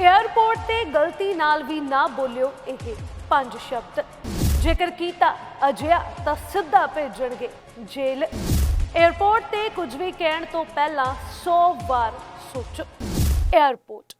Airport ਤੇ ਗਲਤੀ ਨਾਲ ਵੀ ਨਾ ਬੋਲਿਓ ਇਹ ਪੰਜ ਸ਼ਬਦ। ਜੇਕਰ ਕੀਤਾ ਅਜਿਹਾ ਤਾਂ ਸਿੱਧਾ ਭੇਜਣਗੇ ਜੇਲ ਏਅਰਪੋਰਟ ਤੇ ਕੁਝ ਵੀ ਕਹਿਣ ਤੋਂ ਪਹਿਲਾਂ 100 ਵਾਰ ਸੋਚੋ। ਏਅਰਪੋਰਟ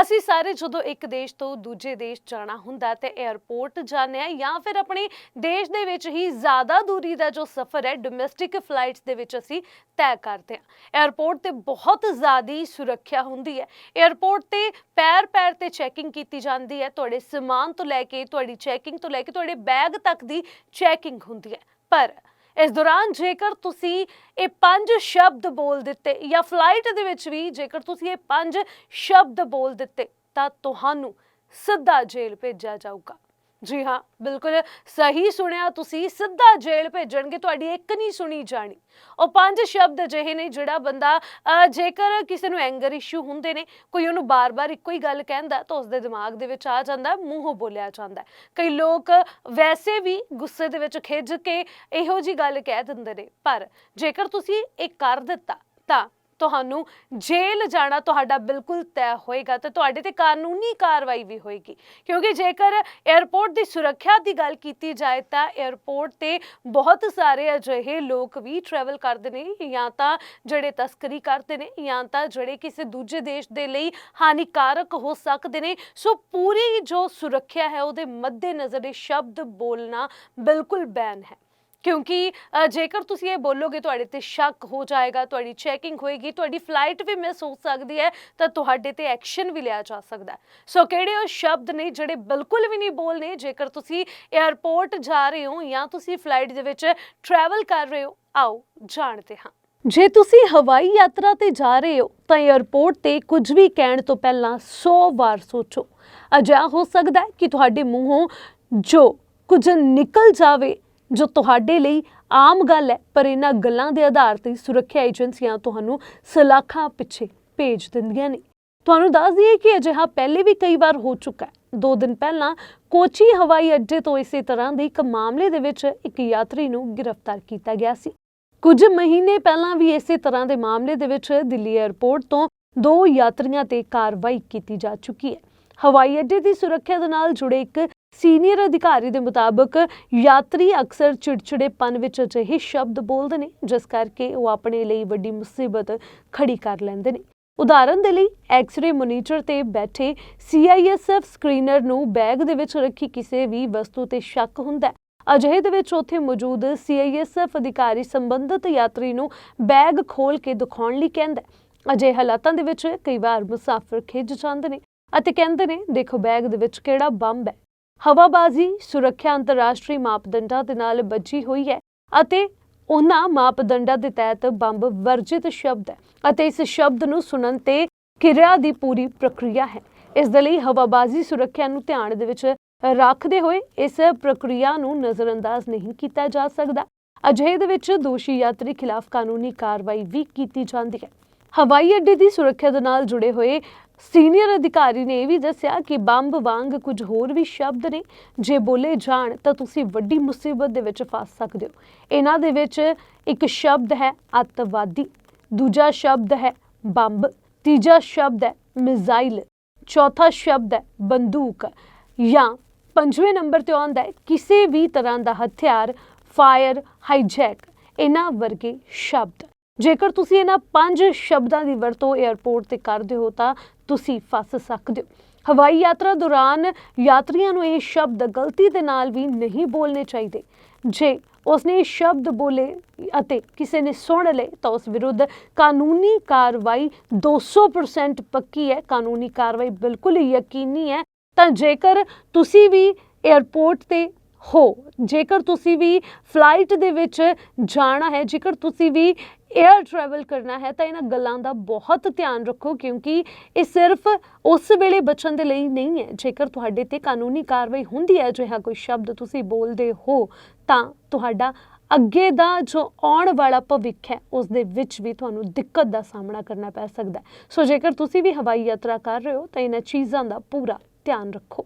ਅਸੀਂ ਸਾਰੇ ਜਦੋਂ ਇੱਕ ਦੇਸ਼ ਤੋਂ ਦੂਜੇ ਦੇਸ਼ ਜਾਣਾ ਹੁੰਦਾ ਤੇ 에어ਪੋਰਟ ਜਾਂਦੇ ਆ ਜਾਂ ਫਿਰ ਆਪਣੇ ਦੇਸ਼ ਦੇ ਵਿੱਚ ਹੀ ਜ਼ਿਆਦਾ ਦੂਰੀ ਦਾ ਜੋ ਸਫ਼ਰ ਹੈ ਡੋਮੈਸਟਿਕ ਫਲਾਈਟਸ ਦੇ ਵਿੱਚ ਅਸੀਂ ਤੈਅ ਕਰਦੇ ਆ 에어ਪੋਰਟ ਤੇ ਬਹੁਤ ਜ਼ਿਆਦੀ ਸੁਰੱਖਿਆ ਹੁੰਦੀ ਹੈ। 에어ਪੋਰਟ ਤੇ ਪੈਰ ਪੈਰ ਤੇ ਚੈਕਿੰਗ ਕੀਤੀ ਜਾਂਦੀ ਹੈ। ਤੁਹਾਡੇ ਸਮਾਨ ਤੋਂ ਲੈ ਕੇ, ਤੁਹਾਡੀ ਚੈਕਿੰਗ ਤੋਂ ਲੈ ਕੇ, ਤੁਹਾਡੇ ਬੈਗ ਤੱਕ ਦੀ ਚੈਕਿੰਗ ਹੁੰਦੀ ਹੈ। ਪਰ ਇਸ ਦੌਰਾਨ ਜੇਕਰ ਤੁਸੀਂ ਇਹ ਪੰਜ ਸ਼ਬਦ ਬੋਲ ਦਿੱਤੇ ਜਾਂ ਫਲਾਈਟ ਦੇ ਵਿੱਚ ਵੀ ਜੇਕਰ ਤੁਸੀਂ ਇਹ ਪੰਜ ਸ਼ਬਦ ਬੋਲ ਦਿੱਤੇ, ਤਾਂ ਤੁਹਾਨੂੰ ਸਿੱਧਾ ਜੇਲ੍ਹ ਭੇਜਿਆ ਜਾਊਗਾ। ਜੀ ਹਾਂ, ਬਿਲਕੁਲ ਸਹੀ ਸੁਣਿਆ ਤੁਸੀਂ, ਸਿੱਧਾ ਜੇਲ੍ਹ ਭੇਜਣਗੇ, ਤੁਹਾਡੀ ਇੱਕ ਨਹੀਂ ਸੁਣੀ ਜਾਣੀ। ਉਹ ਪੰਜ ਸ਼ਬਦ ਅਜਿਹੇ ਨੇ ਜਿਹੜਾ ਬੰਦਾ ਜੇਕਰ ਕਿਸੇ ਨੂੰ ਐਂਗਰ ਇਸ਼ੂ ਹੁੰਦੇ ਨੇ, ਕੋਈ ਉਹਨੂੰ ਬਾਰ-ਬਾਰ ਇੱਕੋ ਹੀ ਗੱਲ ਕਹਿੰਦਾ, ਤਾਂ ਉਸਦੇ ਦਿਮਾਗ ਦੇ ਵਿੱਚ ਆ ਜਾਂਦਾ, ਮੂੰਹੋਂ ਬੋਲਿਆ ਜਾਂਦਾ ਕਈ ਲੋਕ ਵੈਸੇ ਵੀ ਗੁੱਸੇ ਦੇ ਵਿੱਚ ਖਿੱਝ ਕੇ ਇਹੋ ਜੀ ਗੱਲ ਕਹਿ ਦਿੰਦੇ ਨੇ, ਪਰ ਜੇਕਰ ਤੁਸੀਂ ਇਹ ਕਰ ਦਿੱਤਾ, ਤਾਂ ਤੁਹਾਨੂੰ ਜੇਲ੍ਹ ਜਾਣਾ ਤੁਹਾਡਾ ਬਿਲਕੁਲ ਤੈਅ ਹੋਏਗਾ ਤੇ ਤੁਹਾਡੇ ਤੇ ਕਾਨੂੰਨੀ ਕਾਰਵਾਈ ਵੀ ਹੋਏਗੀ। ਕਿਉਂਕਿ ਜੇਕਰ 에ਅਰਪੋਰਟ ਦੀ ਸੁਰੱਖਿਆ ਦੀ ਗੱਲ ਕੀਤੀ ਜਾਏ ਤਾਂ 에ਅਰਪੋਰਟ ਤੇ ਬਹੁਤ ਸਾਰੇ ਅਜਿਹੇ ਲੋਕ ਵੀ ਟਰੈਵਲ ਕਰਦੇ ਨੇ, ਜਾਂ ਤਾਂ ਜਿਹੜੇ ਤਸਕਰੀ ਕਰਦੇ ਨੇ, ਜਾਂ ਤਾਂ ਜਿਹੜੇ ਕਿਸੇ ਦੂਜੇ ਦੇਸ਼ ਦੇ ਲਈ ਹਾਨੀਕਾਰਕ ਹੋ ਸਕਦੇ ਨੇ। ਸੋ ਪੂਰੀ ਜੋ ਸੁਰੱਖਿਆ ਹੈ, ਉਹਦੇ ਮੱਦੇਨਜ਼ਰ ਇਹ ਸ਼ਬਦ ਬੋਲਣਾ ਬਿਲਕੁਲ ਬੈਨ ਹੈ। ਕਿਉਂਕਿ ਅ, ਜੇਕਰ ਤੁਸੀਂ ਇਹ ਬੋਲੋਗੇ ਤੁਹਾਡੇ ਤੇ ਸ਼ੱਕ ਹੋ ਜਾਏਗਾ ਤੁਹਾਡੀ ਚੈਕਿੰਗ ਹੋਏਗੀ ਤੁਹਾਡੀ ਫਲਾਈਟ ਵੀ ਮਿਸ ਹੋ ਸਕਦੀ ਹੈ ਤਾਂ ਤੁਹਾਡੇ ਤੇ ਐਕਸ਼ਨ ਵੀ ਲਿਆ ਜਾ ਸਕਦਾ ਹੈ। ਸੋ ਕਿਹੜੇ ਉਹ ਸ਼ਬਦ ਨੇ ਜਿਹੜੇ ਬਿਲਕੁਲ ਵੀ ਨਹੀਂ ਬੋਲਨੇ ਜੇਕਰ ਤੁਸੀਂ 에ਅਰਪੋਰਟ ਜਾ ਰਹੇ ਹੋ ਜਾਂ ਤੁਸੀਂ ਫਲਾਈਟ ਦੇ ਵਿੱਚ ਟਰੈਵਲ ਕਰ ਰਹੇ ਹੋ ਆਓ ਜਾਣਦੇ ਹਾਂ। ਜੇ ਤੁਸੀਂ ਹਵਾਈ ਯਾਤਰਾ ਤੇ ਜਾ ਰਹੇ ਹੋ ਤਾਂ 에ਅਰਪੋਰਟ ਤੇ ਕੁਝ ਵੀ ਕਹਿਣ ਤੋਂ ਪਹਿਲਾਂ 100 ਵਾਰ ਸੋਚੋ। ਅਜਿਹਾ ਹੋ ਸਕਦਾ ਹੈ ਕਿ ਤੁਹਾਡੇ ਮੂੰਹੋਂ ਜੋ ਕੁਝ ਨਿਕਲ ਜਾਵੇ ਜੋ ਤੁਹਾਡੇ ਲਈ ਆਮ ਗੱਲ ਹੈ, ਪਰ ਇਹਨਾਂ ਗੱਲਾਂ ਦੇ ਆਧਾਰ ਤੇ ਸੁਰੱਖਿਆ ਏਜੰਸੀਆਂ ਤੁਹਾਨੂੰ ਸਲਾਖਾਂ ਪਿੱਛੇ ਭੇਜ ਦਿੰਦੀਆਂ ਨੇ। ਤੁਹਾਨੂੰ ਦੱਸ ਦਈਏ ਕਿ ਅਜਿਹਾ ਪਹਿਲੇ ਵੀ ਕਈ ਵਾਰ ਹੋ ਚੁੱਕਾ ਹੈ। ਦੋ ਦਿਨ ਪਹਿਲਾਂ ਕੋਚੀ ਹਵਾਈ ਅੱਡੇ ਤੋਂ ਇਸੇ ਤਰ੍ਹਾਂ ਦੇ ਇੱਕ ਮਾਮਲੇ ਦੇ ਵਿੱਚ ਇੱਕ ਯਾਤਰੀ ਨੂੰ ਗ੍ਰਿਫਤਾਰ ਕੀਤਾ ਗਿਆ ਸੀ। ਕੁਝ ਮਹੀਨੇ ਪਹਿਲਾਂ ਵੀ ਇਸੇ ਤਰ੍ਹਾਂ ਦੇ ਮਾਮਲੇ ਦੇ ਵਿੱਚ ਦਿੱਲੀ 에ਅਰਪੋਰਟ ਤੋਂ ਦੋ ਯਾਤਰੀਆਂ ਤੇ ਕਾਰਵਾਈ ਕੀਤੀ ਜਾ ਚੁੱਕੀ ਹੈ। ਹਵਾਈ ਅੱਡੇ ਦੀ ਸੁਰੱਖਿਆ ਦੇ ਨਾਲ ਜੁੜੇ ਇੱਕ ਸੀਨੀਅਰ ਅਧਿਕਾਰੀ ਦੇ ਮੁਤਾਬਕ ਯਾਤਰੀ ਅਕਸਰ ਚਿੜਚਿੜੇਪਨ ਵਿੱਚ ਅਜਿਹੇ ਸ਼ਬਦ ਬੋਲਦੇ ਨੇ, ਜਿਸ ਕਰਕੇ ਉਹ ਆਪਣੇ ਲਈ ਵੱਡੀ ਮੁਸੀਬਤ ਖੜੀ ਕਰ ਲੈਂਦੇ ਨੇ। ਉਦਾਹਰਨ ਦੇ ਲਈ ਐਕਸ-ਰੇ ਮੋਨੀਟਰ ਤੇ ਬੈਠੇ ਸੀਆਈਐਸਐਫ ਸਕਰੀਨਰ ਨੂੰ ਬੈਗ ਦੇ ਵਿੱਚ ਰੱਖੀ ਕਿਸੇ ਵੀ ਵਸਤੂ ਤੇ ਸ਼ੱਕ ਹੁੰਦਾ ਹੈ। ਅਜਿਹੇ ਦੇ ਵਿੱਚ ਉੱਥੇ ਮੌਜੂਦ ਸੀਆਈਐਸਐਫ ਅਧਿਕਾਰੀ ਸੰਬੰਧਿਤ ਯਾਤਰੀ ਨੂੰ ਬੈਗ ਖੋਲ ਕੇ ਦਿਖਾਉਣ ਲਈ ਕਹਿੰਦਾ ਹੈ। ਅਜਿਹੇ ਹਾਲਾਤਾਂ ਦੇ ਵਿੱਚ ਕਈ ਵਾਰ ਮੁਸਾਫਰ ਖਿੱਝ ਜਾਂਦੇ ਨੇ ਅਤੇ ਕਹਿੰਦੇ ਨੇ, ਦੇਖੋ, ਬੈਗ ਦੇ ਵਿੱਚ ਕਿਹੜਾ ਬੰਬ ਹੈ? ਹਵਾਬਾਜ਼ੀ, ਸੁਰੱਖਿਆ ਅੰਤਰਰਾਸ਼ਟਰੀ ਮਾਪਦੰਡਾਂ ਦੇ ਨਾਲ ਬੱਝੀ ਹੋਈ ਹੈ ਅਤੇ ਉਹਨਾਂ ਮਾਪਦੰਡਾਂ ਦੇ ਤਹਿਤ ਬੰਬ ਵਰਜਿਤ ਸ਼ਬਦ ਹੈ ਅਤੇ ਇਸ ਸ਼ਬਦ ਨੂੰ ਸੁਣਨ ਤੇ ਕਿਰਿਆ ਦੀ ਪੂਰੀ ਪ੍ਰਕਿਰਿਆ ਹੈ। ਇਸ ਦੇ ਲਈ ਹਵਾਬਾਜ਼ੀ ਸੁਰੱਖਿਆ ਨੂੰ ਧਿਆਨ ਦੇ ਵਿੱਚ ਰੱਖਦੇ ਹੋਏ ਇਸ ਪ੍ਰਕਿਰਿਆ ਨੂੰ ਨਜ਼ਰਅੰਦਾਜ਼ ਨਹੀਂ ਕੀਤਾ ਜਾ ਸਕਦਾ। ਅਜਿਹੇ ਦੇ ਵਿੱਚ ਦੋਸ਼ੀ ਯਾਤਰੀ ਖਿਲਾਫ ਕਾਨੂੰਨੀ ਕਾਰਵਾਈ ਵੀ ਕੀਤੀ ਜਾਂਦੀ ਹੈ। ਹਵਾਈ ਅੱਡੇ ਦੀ ਸੁਰੱਖਿਆ ਦੇ ਨਾਲ ਜੁੜੇ ਹੋਏ ਸੀਨੀਅਰ ਅਧਿਕਾਰੀ ਨੇ ਇਹ ਵੀ ਦੱਸਿਆ ਕਿ ਬੰਬ ਵਾਂਗ ਕੁਝ ਹੋਰ ਵੀ ਸ਼ਬਦ ਨੇ। ਜੇ ਬੋਲੇ ਜਾਣ ਤਾਂ ਤੁਸੀਂ ਵੱਡੀ ਮੁਸੀਬਤ ਦੇ ਵਿੱਚ ਫਸ ਸਕਦੇ ਹੋ। ਇਹਨਾਂ ਦੇ ਵਿੱਚ ਇੱਕ ਸ਼ਬਦ ਹੈ ਅੱਤਵਾਦੀ, ਦੂਜਾ ਸ਼ਬਦ ਹੈ ਬੰਬ, ਤੀਜਾ ਸ਼ਬਦ ਹੈ ਮਿਜ਼ਾਈਲ, ਚੌਥਾ ਸ਼ਬਦ ਹੈ ਬੰਦੂਕ ਜਾਂ ਪੰਜਵੇਂ ਨੰਬਰ ਤੇ ਆਉਂਦਾ ਹੈ ਕਿਸੇ ਵੀ ਤਰ੍ਹਾਂ ਦਾ ਹਥਿਆਰ, ਫਾਇਰ, ਹਾਈਜੈਕ, ਇਹਨਾਂ ਵਰਗੇ ਸ਼ਬਦ। ਜੇਕਰ ਤੁਸੀਂ ਇਹਨਾਂ ਪੰਜ ਸ਼ਬਦਾਂ ਦੀ ਵਰਤੋਂ 에ਅਰਪੋਰਟ ਤੇ ਕਰਦੇ ਹੋ ਤਾਂ ਤੁਸੀਂ ਫਸ ਸਕਦੇ ਹੋ। ਹਵਾਈ ਯਾਤਰਾ ਦੌਰਾਨ ਯਾਤਰੀਆਂ ਨੂੰ ਇਹ ਸ਼ਬਦ ਗਲਤੀ ਦੇ ਨਾਲ ਵੀ ਨਹੀਂ ਬੋਲਣੇ ਚਾਹੀਦੇ। ਜੇ ਉਸਨੇ ਇਹ ਸ਼ਬਦ ਬੋਲੇ ਅਤੇ ਕਿਸੇ ਨੇ ਸੁਣ ਲਏ ਤਾਂ ਉਸ ਵਿਰੁੱਧ ਕਾਨੂੰਨੀ ਕਾਰਵਾਈ 200% ਪੱਕੀ ਹੈ। ਕਾਨੂੰਨੀ ਕਾਰਵਾਈ ਬਿਲਕੁਲ ਯਕੀਨੀ ਹੈ। ਤਾਂ ਜੇਕਰ ਤੁਸੀਂ ਵੀ 에ਅਰਪੋਰਟ ਤੇ ਹੋ। ਜੇਕਰ ਤੁਸੀਂ ਵੀ ਫਲਾਈਟ ਦੇ ਵਿੱਚ ਜਾਣਾ ਹੈ, ਜੇਕਰ ਤੁਸੀਂ ਵੀ 에ਅਰ ਟਰੈਵਲ ਕਰਨਾ ਹੈ, ਤਾਂ ਇਹਨਾਂ ਗੱਲਾਂ ਦਾ ਬਹੁਤ ਧਿਆਨ ਰੱਖੋ, ਕਿਉਂਕਿ ਇਹ ਸਿਰਫ ਉਸ ਵੇਲੇ ਬਚਣ ਦੇ ਲਈ ਨਹੀਂ ਹੈ। ਜੇਕਰ ਤੁਹਾਡੇ ਤੇ ਕਾਨੂੰਨੀ ਕਾਰਵਾਈ ਹੁੰਦੀ ਹੈ ਜਿਹਾ ਕੋਈ ਸ਼ਬਦ ਤੁਸੀਂ ਬੋਲਦੇ ਹੋ, ਤਾਂ ਤੁਹਾਡਾ ਅੱਗੇ ਦਾ ਜੋ ਆਉਣ ਵਾਲਾ ਭਵਿੱਖ ਹੈ, ਉਸ ਦੇ ਵਿੱਚ ਵੀ ਤੁਹਾਨੂੰ ਦਿੱਕਤ ਦਾ ਸਾਹਮਣਾ ਕਰਨਾ ਪੈ ਸਕਦਾ ਹੈ। ਸੋ ਜੇਕਰ ਤੁਸੀਂ ਵੀ ਹਵਾਈ ਯਾਤਰਾ ਕਰ ਰਹੇ ਹੋ, ਤਾਂ ਇਹਨਾਂ ਚੀਜ਼ਾਂ ਦਾ ਪੂਰਾ ਧਿਆਨ ਰੱਖੋ।